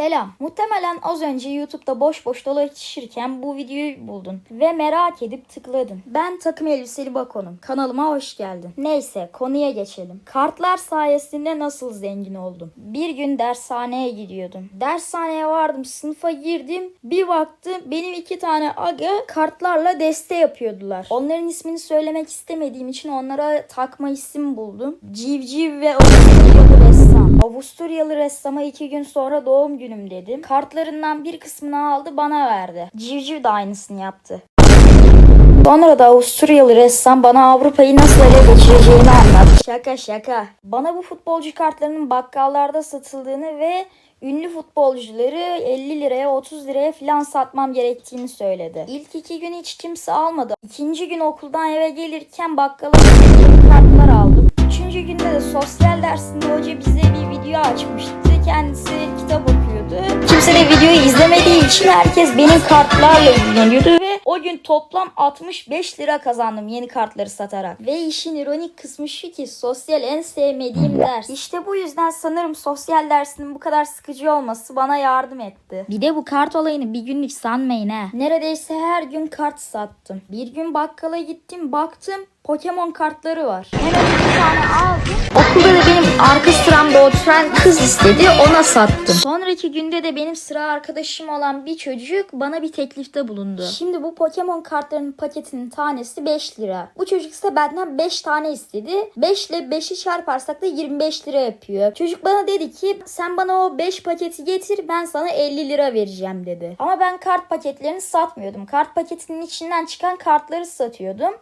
Selam. Muhtemelen az önce YouTube'da boş boş dolaşırken bu videoyu buldun ve merak edip tıkladın. Ben takım elbiseli Bakon'um. Kanalıma hoş geldin. Neyse konuya geçelim. Kartlar sayesinde nasıl zengin oldum? Bir gün dershaneye gidiyordum. Dershaneye vardım, sınıfa girdim. Bir baktım benim iki tane aga kartlarla deste yapıyordular. Onların ismini söylemek istemediğim için onlara takma isim buldum. Civciv ve Avusturyalı ressam. Avusturyalı ressama iki gün sonra doğum günüm dedim. Kartlarından bir kısmını aldı bana verdi. Civciv de aynısını yaptı. Sonra da Avusturyalı ressam bana Avrupa'yı nasıl ele geçireceğini anlattı. Şaka şaka. Bana bu futbolcu kartlarının bakkallarda satıldığını ve ünlü futbolcuları 50 liraya 30 liraya falan satmam gerektiğini söyledi. İlk iki gün hiç kimse almadı. İkinci gün okuldan eve gelirken bakkala kartlar aldım. Üçüncü günde de sosyal dersinde hoca bize bir video açmıştı. Kendisi kitap izlemediği için herkes benim kartlarla ilgileniyordu ve o gün toplam 65 lira kazandım yeni kartları satarak. Ve işin ironik kısmı şu ki sosyal en sevmediğim ders. İşte bu yüzden sanırım sosyal dersinin bu kadar sıkıcı olması bana yardım etti. Bir de bu kart olayını bir günlük sanmayın ha. Neredeyse her gün kart sattım. Bir gün bakkala gittim baktım Pokemon kartları var. Hemen bir tane aldım. Okulda da benim arka sıramda oturan kız istedi ona sattım. Sonraki günde de benim sıra arkadaşım olan bir çocuk bana bir teklifte bulundu. Şimdi bu Pokemon kartlarının paketinin tanesi 5 lira. Bu çocuk ise benden 5 tane istedi. 5 ile 5'i çarparsak da 25 lira yapıyor. Çocuk bana dedi ki sen bana o 5 paketi getir ben sana 50 lira vereceğim dedi. Ama ben kart paketlerini satmıyordum. Kart paketinin içinden çıkan kartları satıyordum.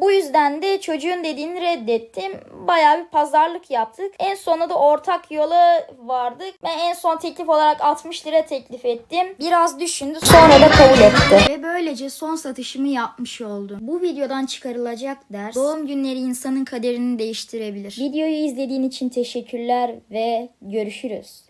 Bu yüzden de çocuğun dediğini reddettim. Bayağı bir pazarlık yaptık. En sonunda da ortak yola vardık. Ben en son teklif olarak 60 lira teklif ettim. Biraz düşündü sonra da kabul etti. Ve böylece son satışımı yapmış oldum. Bu videodan çıkarılacak ders doğum günleri insanın kaderini değiştirebilir. Videoyu izlediğin için teşekkürler ve görüşürüz.